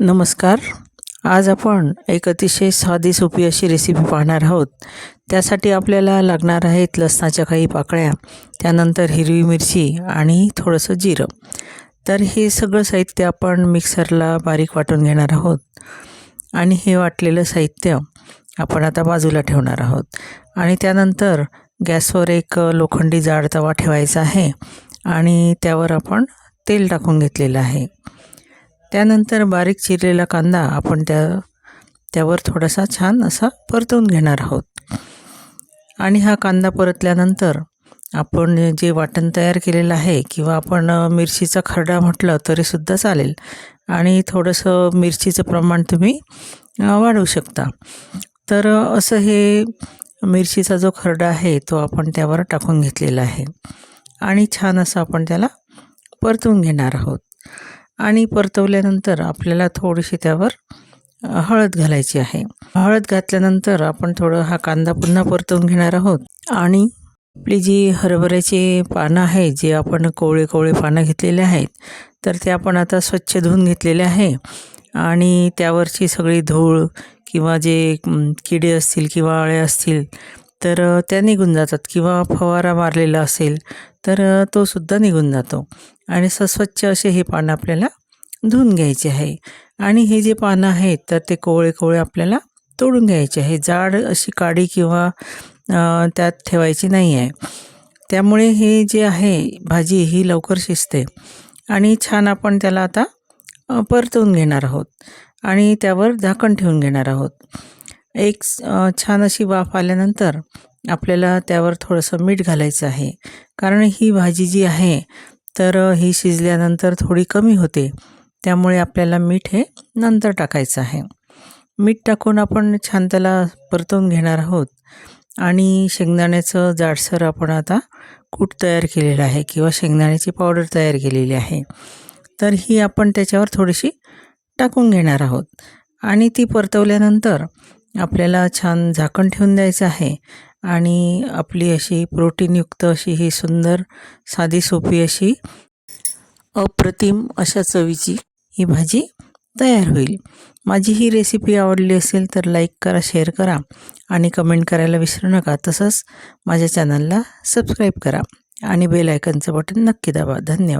नमस्कार. आज आपण एक अतिशय साधी सोपी अशी रेसिपी पाहणार आहोत. त्यासाठी आपल्याला लागणार आहेत लसणाच्या काही पाकळ्या त्यानंतर हिरवी मिरची आणि थोडंसं जिरं. तर हे सगळं साहित्य आपण मिक्सरला बारीक वाटून घेणार आहोत. आणि हे वाटलेलं साहित्य आपण आता बाजूला ठेवणार आहोत. आणि त्यानंतर गॅसवर एक लोखंडी जाड तवा ठेवायचा आहे आणि त्यावर आपण तेल टाकून घेतलेलं आहे. त्यानंतर बारीक चिरलेला कांदा आपण त्या त्यावर थोडासा छान असा परतवून घेणार आहोत. आणि हा कांदा परतल्यानंतर आपण जे वाटण तयार केलेलं आहे किंवा आपण मिरचीचा खरडा म्हटलं तरीसुद्धा चालेल. आणि थोडंसं मिरचीचं प्रमाण तुम्ही वाढवू शकता. तर असं हे मिरचीचा जो खरडा आहे तो आपण त्यावर टाकून घेतलेला आहे. आणि छान असं आपण त्याला परतून घेणार आहोत. आणि परतवल्यानंतर आपल्याला थोडीशी त्यावर हळद घालायची आहे. हळद घातल्यानंतर आपण थोडं हा कांदा पुन्हा परतवून घेणार आहोत. आणि आपली जी हरभऱ्याची पानं आहेत जे आपण कोवळे कोवळे पानं घेतलेले आहेत तर ते आपण आता स्वच्छ धुवून घेतलेले आहे. आणि त्यावरची सगळी धूळ किंवा जे किडे असतील किंवा अळे असतील तर त्या निघून जातात किंवा फवारा मारलेला असेल तर तो सुद्धा निघून जातो. आणि सस्वच्छ असे हे पानं आपल्याला धुवून घ्यायचे आहे. आणि हे जे पानं आहेत तर ते कोवळे कोवळे आपल्याला तोडून घ्यायचे आहे. जाड अशी काडी किंवा त्यात ठेवायची नाही आहे. त्यामुळे हे जे आहे भाजी ही लवकर शिजते. आणि छान आपण त्याला आता परतवून घेणार आहोत. आणि त्यावर झाकण ठेवून घेणार आहोत. एक छान अशी वाफ आल्यानंतर आपल्याला त्यावर थोडंसं मीठ घालायचं आहे. कारण ही भाजी जी आहे तर ही शिजल्यानंतर थोडी कमी होते. त्यामुळे आपल्याला मीठ हे नंतर टाकायचं आहे. मीठ टाकून आपण छान त्याला परतवून घेणार आहोत. आणि शेंगदाण्याचं जाडसर आपण आता कूट तयार केलेलं आहे किंवा शेंगदाण्याची पावडर तयार केलेली आहे. तर ही आपण त्याच्यावर थोडीशी टाकून घेणार आहोत. आणि ती परतवल्यानंतर आपल्याला छान झाकण ठेवून द्यायचं आहे आणि आपली अशी प्रोटीनयुक्त अशी ही सुंदर साधी सोपी अशी अप्रतिम अशा चवीची ही भाजी तयार होईल. माझी ही रेसिपी आवडली असेल तर लाईक करा शेअर करा आणि कमेंट करायला विसरू नका. तसंच माझ्या चॅनलला सबस्क्राईब करा आणि बेल आयकनचं बटन नक्की दाबा. धन्यवाद.